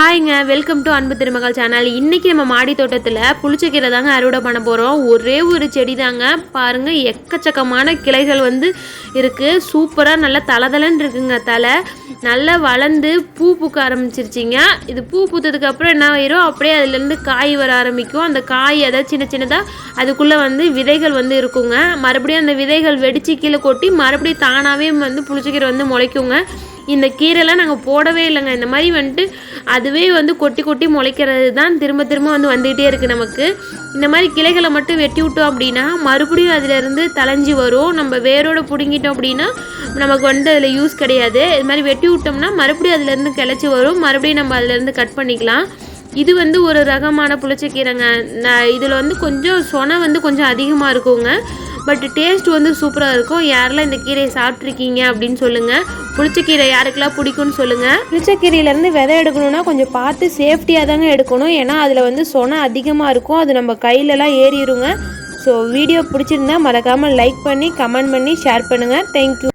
ஹாய்ங்க welcome to அன்பு திருமகள் channel. இன்றைக்கி நம்ம மாடி தோட்டத்தில் புளிச்சக்கீரை தாங்க அறுவடை பண்ண போகிறோம் ஒரே ஒரு செடி தாங்க. பாருங்கள் எக்கச்சக்கமான கிளைகள் வந்து இருக்குது சூப்பராக நல்லா தலதலன்னு இருக்குங்க தலை. நல்லா வளர்ந்து பூ பூக்க ஆரம்பிச்சிருச்சிங்க. இது பூ பூத்ததுக்கப்புறம் என்ன ஆயிரும்? அப்படியே அதுலேருந்து காய் வர ஆரம்பிக்கும். அந்த காய் ஏதாவது சின்ன சின்னதாக அதுக்குள்ளே வந்து விதைகள் வந்து இருக்குங்க. மறுபடியும் அந்த விதைகள் வெடித்து கீழே கொட்டி மறுபடியும் தானாகவே வந்து புளிச்சக்கீரை வந்து முளைக்குங்க. இந்த கீரைலாம் நாங்கள் போடவே இல்லைங்க. இந்த மாதிரி வந்துட்டு அதுவே வந்து கொட்டி கொட்டி முளைக்கிறது தான் திரும்ப திரும்ப வந்து வந்துகிட்டே இருக்குது நமக்கு. இந்த மாதிரி கிளைகளை மட்டும் வெட்டி விட்டோம் அப்படின்னா மறுபடியும் அதிலேருந்து தலைஞ்சி வரும். நம்ம வேரோடு பிடுங்கிட்டோம் அப்படின்னா நமக்கு வந்து அதில் யூஸ் கிடையாது. இது மாதிரி வெட்டி விட்டோம்னா மறுபடியும் அதுலேருந்து கிளச்சி வரும். மறுபடியும் நம்ம அதுலேருந்து கட் பண்ணிக்கலாம். இது வந்து ஒரு ரகமான புளிச்சக்கீரைங்க. நான் இதில் வந்து கொஞ்சம் சொனை வந்து கொஞ்சம் அதிகமாக இருக்குங்க. பட் டேஸ்ட் வந்து சூப்பராக இருக்கும். யாரெல்லாம் இந்த கீரையை சாப்பிட்ருக்கீங்க அப்படின்னு சொல்லுங்கள் புளிச்சக்கீரை யாருக்கெல்லாம் பிடிக்கும்னு சொல்லுங்கள் புளிச்சக்கீரையிலேருந்து விதை எடுக்கணும்னா கொஞ்சம் பார்த்து சேஃப்டியாக தாங்க எடுக்கணும். ஏன்னா அதில் வந்து சொனை அதிகமாக இருக்கும். அது நம்ம கையிலலாம் ஏறிடுங்க. ஸோ வீடியோ பிடிச்சிருந்தா மறக்காமல் லைக் பண்ணி கமெண்ட் பண்ணி ஷேர் பண்ணுங்கள் தேங்க்யூ